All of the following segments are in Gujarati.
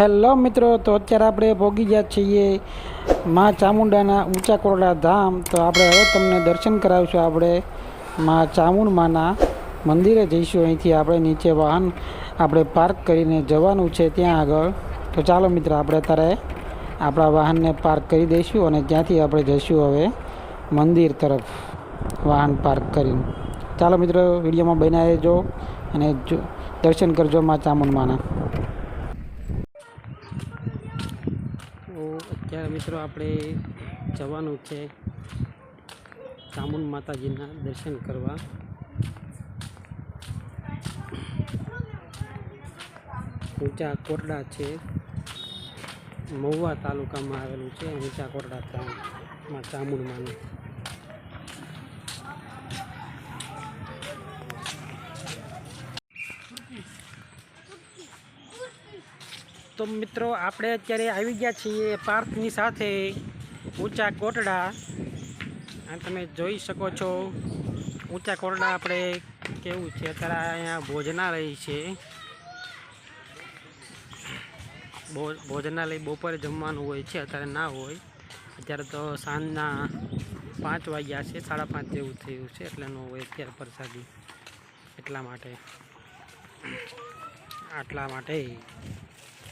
હેલો મિત્રો, તો અત્યારે આપણે ભોગી ગયા છીએ મા ચામુંડાના ઊંચા કોરડા ધામ. તો આપણે હવે તમને દર્શન કરાવીશું આપણે મા ચામુંડમાના મંદિરે જઈશું. અહીંથી આપણે નીચે વાહન આપણે પાર્ક કરીને જવાનું છે ત્યાં આગળ. તો ચાલો મિત્ર, આપણે અત્યારે આપણા વાહનને પાર્ક કરી દઈશું અને ત્યાંથી આપણે જઈશું હવે મંદિર તરફ વાહન પાર્ક કરીને. ચાલો મિત્રો, વિડીયોમાં બનાવી જો અને જો દર્શન કરજો મા ચામુંડમાના તો અત્યારે મિત્રો આપણે જવાનું છે ચામુંડ માતાજીના દર્શન કરવા. ઊંચા કોરડા છે. મહુવા તાલુકામાં આવેલું છે. ઊંચા કોટડા ગામમાં ચામુંડમાનું તો મિત્રો, આપણે અત્યારે આવી ગયા છીએ પાર્કની સાથે, ઊંચા કોટડા. આ તમે જોઈ શકો છો, ઊંચા કોરડા આપણે કેવું છે? અત્યારે અહીંયા ભોજનાલય છે. ભોજનાલય બપોરે જમવાનું હોય છે, અત્યારે ના હોય. અત્યારે તો સાંજના પાંચ વાગ્યા છે, સાડા પાંચ જેવું થયું છે, એટલે ન હોય અત્યારે પ્રસાદી એટલા માટે. આટલા માટે.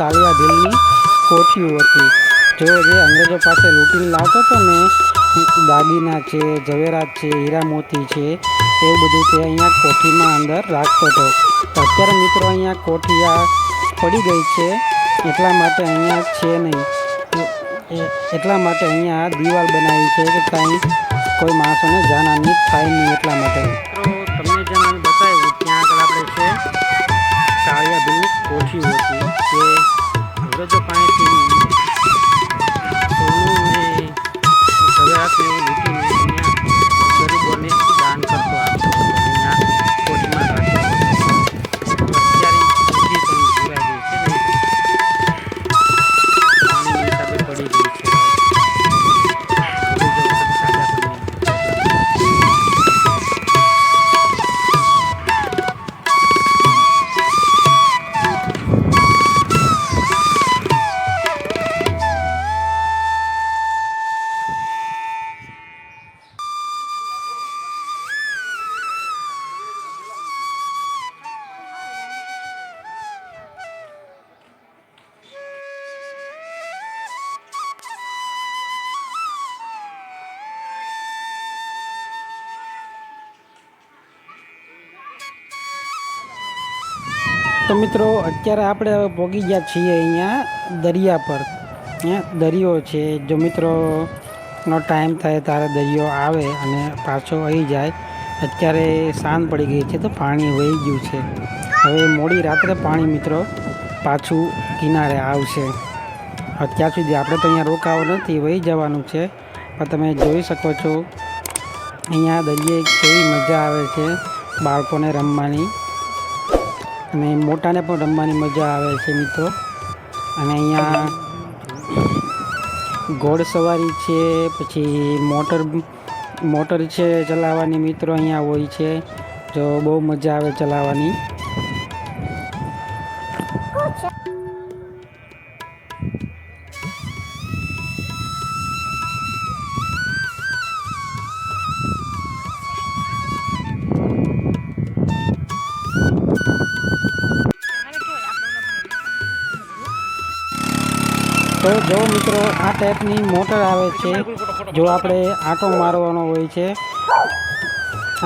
કાળિયા ભીલની કોઠીઓ હતી. જો જે અંગ્રેજો પાસે લૂંટીને લાવતો હતો ને, દાગીના છે, ઝવેરાત છે હીરા મોતી છે, એવું બધું તે અહીંયા કોઠીમાં અંદર રાખતો હતો. અત્યારે મિત્રો અહીંયા કોઠિયા પડી ગઈ છે, એટલા માટે અહીંયા છે નહીં. એટલા માટે અહીંયા દિવાલ બનાવી છે કે કાંઈ કોઈ માણસોને જાનહાની થાય તો મિત્રો, અત્યારે આપણે પહોંચી ગયા છીએ અહીંયા દરિયા પર. દરિયો છે. જો મિત્રોનો ટાઈમ થાય ત્યારે દરિયો આવે અને પાછો આવી જાય. અત્યારે સાંજ પડી ગઈ છે તો પાણી વહી ગયું છે. હવે મોડી રાત્રે પાણી મિત્રો પાછું કિનારે આવશે. અત્યાર સુધી આપણે તો અહીંયા રોકાવું નથી, વહી જવાનું છે. પણ તમે જોઈ શકો છો, અહીંયા દરિયે કેવી મજા આવે છે બાળકોને રમવાની. અને મોટાને પણ રમવાની મજા આવે છે મિત્રો. અને અહીંયા ઘોડસવારી છે, પછી મોટર મોટર છે ચલાવવાની મિત્રો અહીંયા હોય છે. જો બહુ મજા આવે ચલાવવાની. જો મિત્રો આ ટાઈપની મોટર આવે છે, જો આપણે આંટો મારવાનો હોય છે,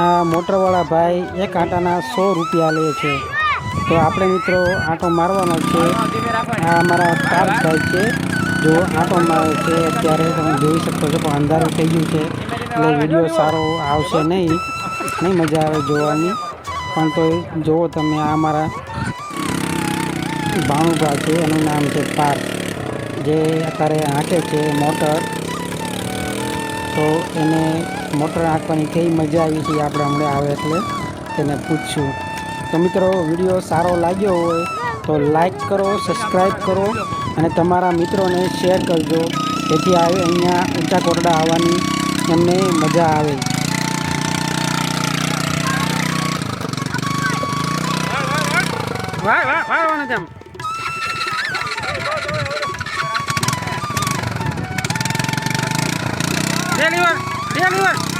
આ મોટરવાળા ભાઈ એક આંટાના સો રૂપિયા લે છે. તો આપણે મિત્રો આંટો મારવાનો છે. આ અમારા પાર્ક ભાઈ છે. જો આંટો મારે છે, અત્યારે તમે જોઈ શકો છો, પણ અંધારું થઈ ગયું છે. એટલે વીડિયો સારો આવશે નહીં. નહીં મજા આવે જોવાની. પણ તો જુઓ તમે, આ અમારા ભાણુભા છે, એનું નામ છે પાર્થ. જે અત્યારે હાંકે છે મોટર તો એને મોટર હાંકવાની કેવી મજા આવી છે આપણે હમણાં આવે એટલે તેને પૂછશું તો મિત્રો વીડિયો સારો લાગ્યો હોય તો લાઈક કરો સબસ્ક્રાઈબ કરો અને તમારા મિત્રોને શેર કરજો જેથી આવે અહીંયા ઊંચા કોરડા આવવાની એમને મજા આવે વાહ વાહ વાહ વાહ તેમ 他们了